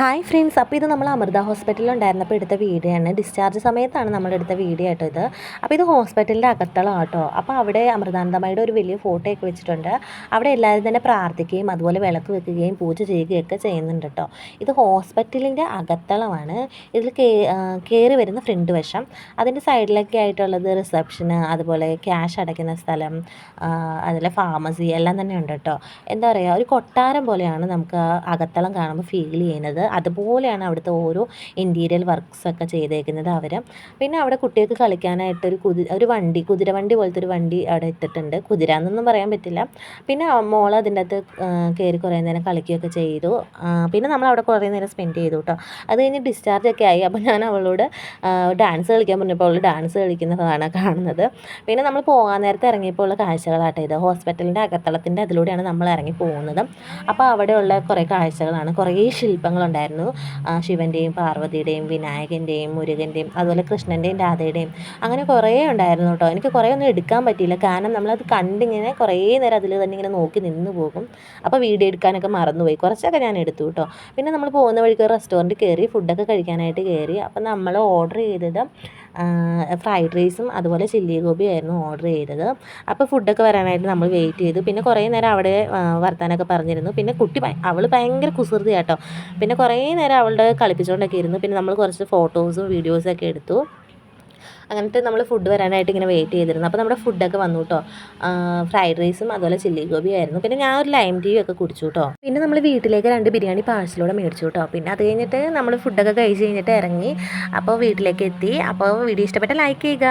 Hi friends അപ്പോൾ ഇത് നമ്മൾ അമൃത ഹോസ്പിറ്റലിൽ ഉണ്ടായിരുന്നപ്പോൾ എടുത്ത വീഡിയോ ആണ് ഡിസ്ചാർജ് സമയത്താണ് നമ്മൾ എടുത്ത വീഡിയോ ആട്ടോ ഇത്. അപ്പോൾ ഇത് ഹോസ്പിറ്റലിന്റെ അകത്തളം ആട്ടോ അപ്പോൾ അവിടെ അമൃതാനന്ദമയുടെ ഒരു വലിയ ഫോട്ടോ ഒക്കെ വെച്ചിട്ടുണ്ട്. അവിടെ എല്ലാവരും തന്നെ പ്രാർത്ഥിക്കുകയും അതുപോലെ വിളക്ക് വെക്കുകയും പൂജ ചെയ്യുകയൊക്കെ ചെയ്യുന്നുണ്ട് കേട്ടോ. ഇത് ഹോസ്പിറ്റലിന്റെ അകത്തളമാണ്. ഇതിൽ കയറി വരുന്ന ഫ്രണ്ട് വശം. അതിന്റെ സൈഡിലൊക്കെ ആയിട്ടുള്ളത് റിസപ്ഷന് അതുപോലെ ക്യാഷ് അടയ്ക്കുന്ന സ്ഥലം അതുപോലെ ഫാർമസി എല്ലാം തന്നെ ഉണ്ട് കേട്ടോ. എന്താ പറയുക ഒരു കൊട്ടാരം പോലെയാണ് നമുക്ക് അകത്തളം കാണുമ്പോൾ ഫീൽ ചെയ്യുന്നത്. അതുപോലെയാണ് അവിടുത്തെ ഓരോ ഇന്റീരിയൽ വർക്ക്സൊക്കെ ചെയ്തേക്കുന്നത് അവർ പിന്നെ അവിടെ കുട്ടികൾക്ക് കളിക്കാനായിട്ട് ഒരു കുതി ഒരു വണ്ടി കുതിര വണ്ടി പോലത്തെ ഒരു വണ്ടി അവിടെ ഇട്ടിട്ടുണ്ട്. കുതിര എന്നൊന്നും പറയാൻ പറ്റില്ല. പിന്നെ മോൾ അതിന്റെ അകത്ത് കയറി കുറേ നേരം കളിക്കുകയൊക്കെ ചെയ്തു. പിന്നെ നമ്മൾ അവിടെ കുറേ നേരം സ്പെൻഡ് ചെയ്തു കേട്ടോ. അത് കഴിഞ്ഞ് ഡിസ്ചാർജ് ഒക്കെ ആയി. അപ്പോൾ ഞാൻ അവളോട് ഡാൻസ് കളിക്കാൻ പറഞ്ഞപ്പോൾ അവൾ ഡാൻസ് കളിക്കുന്നതാണ് കാണുന്നത്. പിന്നെ നമ്മൾ പോകാൻ നേരത്തെ ഇറങ്ങിയപ്പോൾ ഉള്ള കാഴ്ചകളാട്ടെ ഇത്. ഹോസ്പിറ്റലിന്റെ അകത്തളത്തിന്റെ അതിലൂടെയാണ് നമ്മൾ ഇറങ്ങി പോകുന്നത്. അപ്പോൾ അവിടെയുള്ള കുറേ കാഴ്ചകളാണ്. കുറേ ശില്പങ്ങളുണ്ടായിരുന്നു ശിവന്റെയും പാർവതിയുടെയും വിനായകന്റെയും മുരുകന്റെയും അതുപോലെ കൃഷ്ണന്റെയും രാധയുടെയും അങ്ങനെ കുറേ ഉണ്ടായിരുന്നു കേട്ടോ എനിക്ക് കുറേ ഒന്നും എടുക്കാൻ പറ്റിയില്ല. കാരണം നമ്മളത് കണ്ടിങ്ങനെ കുറേ നേരം അതിൽ തന്നെ ഇങ്ങനെ നോക്കി നിന്ന് പോകും. അപ്പോൾ വീഡിയോ എടുക്കാനൊക്കെ മറന്നുപോയി. കുറച്ചൊക്കെ ഞാൻ എടുത്തു കേട്ടോ പിന്നെ നമ്മൾ പോകുന്ന വഴിക്ക് റെസ്റ്റോറന്റ് കയറി ഫുഡൊക്കെ കഴിക്കാനായിട്ട് കയറി. അപ്പോൾ നമ്മൾ ഓർഡർ ചെയ്തത് ഫ്രൈഡ് റൈസും അതുപോലെ ചില്ലി ഗോബി ആയിരുന്നു ഓർഡർ ചെയ്തത്. അപ്പോൾ ഫുഡൊക്കെ വരാനായിട്ട് നമ്മൾ വെയിറ്റ് ചെയ്തു. പിന്നെ കുറേ നേരം അവിടെ വർത്താനൊക്കെ പറഞ്ഞിരുന്നു. പിന്നെ കുട്ടി അവൾ ഭയങ്കര കുസൃതി കേട്ടോ പിന്നെ കുറേ നേരം അവളുടെ കളിപ്പിച്ചുകൊണ്ടൊക്കെ ഇരുന്നു. പിന്നെ നമ്മൾ കുറച്ച് ഫോട്ടോസും വീഡിയോസൊക്കെ എടുത്തു. അങ്ങനത്തെ നമ്മൾ ഫുഡ് വരാനായിട്ട് ഇങ്ങനെ വെയിറ്റ് ചെയ്തിരുന്നു. അപ്പോൾ നമ്മുടെ ഫുഡൊക്കെ വന്നു കേട്ടോ ഫ്രൈഡ് റൈസും അതുപോലെ ചില്ലി ഗോബി ആയിരുന്നു. പിന്നെ ഞാൻ ഒരു ലൈം ടീ ഒക്കെ കുടിച്ചു കേട്ടോ പിന്നെ നമ്മൾ വീട്ടിലേക്ക് രണ്ട് ബിരിയാണി പാഴ്സലൂടെ മേടിച്ചു കേട്ടോ പിന്നെ അത് കഴിഞ്ഞിട്ട് നമ്മൾ ഫുഡൊക്കെ കഴിച്ച് കഴിഞ്ഞിട്ട് ഇറങ്ങി അപ്പോൾ വീട്ടിലേക്ക് എത്തി. അപ്പോൾ വീഡിയോ ഇഷ്ടപ്പെട്ട ലൈക്ക് ചെയ്യുക.